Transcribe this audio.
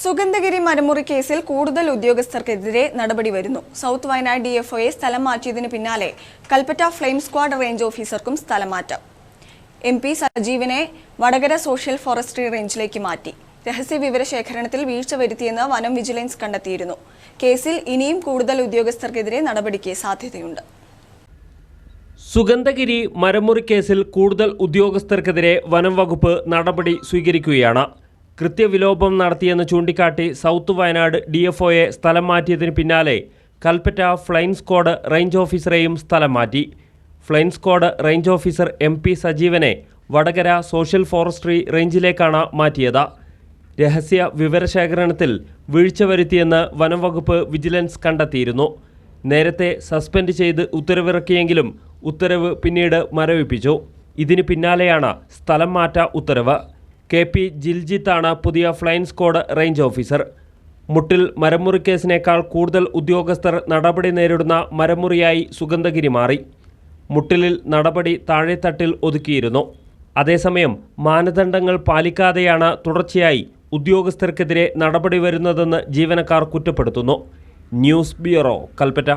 സുഗന്ധഗിരി മരമുറി കേസിൽ കൂടുതൽ ഉദ്യോഗസ്ഥർക്കെതിരെ നടപടി വരുന്നു. സൗത്ത് വയനാട് ഡിഎഫ്ഒയെ സ്ഥലം മാറ്റിയതിന് പിന്നാലെ കൽപ്പറ്റ ഫ്ലെയിം സ്ക്വാഡ് റേഞ്ച് ഓഫീസർക്കും സ്ഥലം മാറ്റം. എം പി സജീവിനെ വടകര സോഷ്യൽ ഫോറസ്ട്രി റേഞ്ചിലേക്ക് മാറ്റി. രഹസ്യ വിവരശേഖരണത്തിൽ വീഴ്ച വരുത്തിയെന്ന് വനം വിജിലൻസ് കണ്ടെത്തിയിരുന്നു. കേസിൽ ഇനിയും കൂടുതൽ ഉദ്യോഗസ്ഥർക്കെതിരെ നടപടിക്ക് സാധ്യതയുണ്ട്. സുഗന്ധഗിരി മരമുറി കേസിൽ കൂടുതൽ ഉദ്യോഗസ്ഥർക്കെതിരെ വനം വകുപ്പ് നടപടി സ്വീകരിക്കുകയാണ്. കൃത്യവിലോപം നടത്തിയെന്ന് ചൂണ്ടിക്കാട്ടി സൗത്ത് വയനാട് ഡി എഫ് ഒയെ സ്ഥലം മാറ്റിയതിന് പിന്നാലെ കൽപ്പറ്റ ഫ്ലൈൻ സ്ക്വാഡ് റേഞ്ച് ഓഫീസറെയും സ്ഥലം മാറ്റി. Flying squad range officer M P സജീവനെ Vadakara social forestry റേഞ്ചിലേക്കാണ് മാറ്റിയത്. രഹസ്യ വിവരശേഖരണത്തിൽ വീഴ്ച വരുത്തിയെന്ന് വനംവകുപ്പ് വിജിലൻസ് കണ്ടെത്തിയിരുന്നു. നേരത്തെ സസ്പെൻഡ് ചെയ്ത് ഉത്തരവിറക്കിയെങ്കിലും ഉത്തരവ് പിന്നീട് മരവിപ്പിച്ചു. ഇതിന് പിന്നാലെയാണ് സ്ഥലം മാറ്റ ഉത്തരവ്. കെ പി ജിൽജിത്താണ് പുതിയ ഫ്ലൈൻ സ്ക്വാഡ് റേഞ്ച് ഓഫീസർ. മുട്ടിൽ മരമുറി കേസിനേക്കാൾ കൂടുതൽ ഉദ്യോഗസ്ഥർ നടപടി നേരിടുന്ന മരമുറിയായി സുഗന്ധഗിരി മാറി. മുട്ടിലിൽ നടപടി താഴെത്തട്ടിൽ ഒതുക്കിയിരുന്നു. അതേസമയം മാനദണ്ഡങ്ങൾ പാലിക്കാതെയാണ് തുടർച്ചയായി ഉദ്യോഗസ്ഥർക്കെതിരെ നടപടി വരുന്നതെന്ന് ജീവനക്കാർ കുറ്റപ്പെടുത്തുന്നു. News bureau Kalpetta.